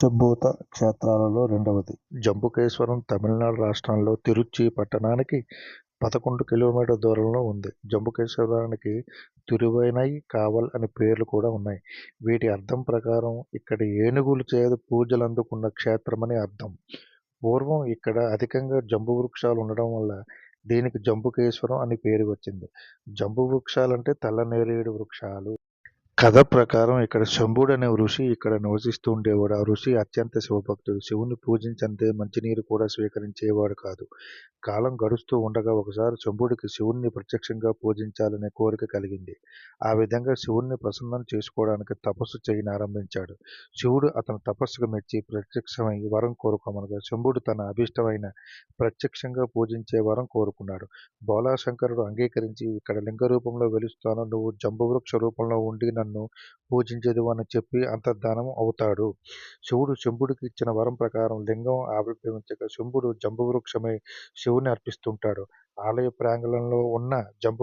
పంచభూత క్షేత్రాలలో రెండవది. జంబుకేశ్వరం తమిళనాడు రాష్ట్రంలో తిరుచి పట్టణానికి పదకొండు కిలోమీటర్ల దూరంలో ఉంది. జంబుకేశ్వరానికి తిరువైనై కావల్ అనే పేర్లు కూడా ఉన్నాయి. వీటి అర్థం ప్రకారం ఇక్కడ ఏనుగులు చేత పూజలు అందుకున్న క్షేత్రమని అర్థం. పూర్వం ఇక్కడ అధికంగా జంబు వృక్షాలు ఉండడం వల్ల దీనికి జంబుకేశ్వరం అని పేరు వచ్చింది. జంబు వృక్షాలంటే తెల్లనేరేడు వృక్షాలు కథ ప్రకారం ఇక్కడ శంభుడు అనే ఋషి ఇక్కడ నివసిస్తూ ఉండేవాడు. ఆ ఋషి అత్యంత శివభక్తుడు. శివుని పూజించంతే మంచినీరు కూడా స్వీకరించేవాడు కాదు. కాలం గడుస్తూ ఉండగా ఒకసారి శంభుడికి శివుణ్ణి ప్రత్యక్షంగా పూజించాలనే కోరిక కలిగింది. ఆ విధంగా శివుణ్ణి ప్రసన్నం చేసుకోవడానికి తపస్సు చేయని ఆరంభించాడు. శివుడు అతని తపస్సుకు మెచ్చి ప్రత్యక్షమై వరం కోరుకోమనగా శంభుడు తన అభిష్టమైన ప్రత్యక్షంగా పూజించే వరం కోరుకున్నాడు. బోలాశంకరుడు అంగీకరించి ఇక్కడ లింగ రూపంలో వెలుస్తాను నువ్వు జంబువృక్ష రూపంలో ఉండి నన్ను పూజించదు అని చెప్పి అంతర్ధానం అవుతాడు. శివుడు శంభుడికి ఇచ్చిన వరం ప్రకారం లింగం ఆవిర్భవించగా శంభుడు జంబువృక్షమై శివుని అర్పిస్తుంటాడు. ఆలయ ప్రాంగణంలో ఉన్న జంబు